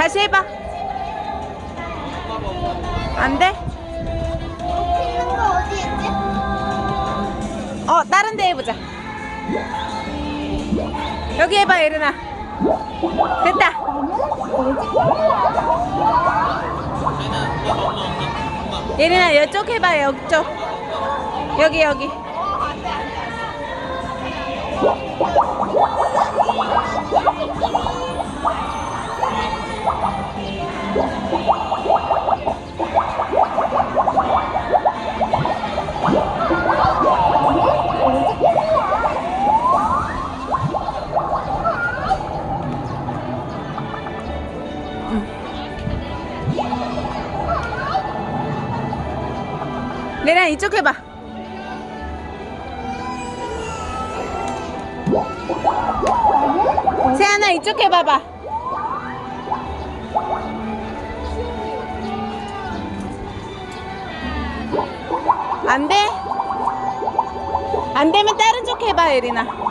다시 해봐. 안 돼? 어, 다른 데 해보자. 여기 해봐, 예린아. 됐다. 예린아, 이쪽 해봐, 이쪽. 여기, 여기. 예린아, 이쪽 해봐. 세연아, 이쪽 해봐봐. 안 돼? 안 되면 다른 쪽 해봐, 예린아.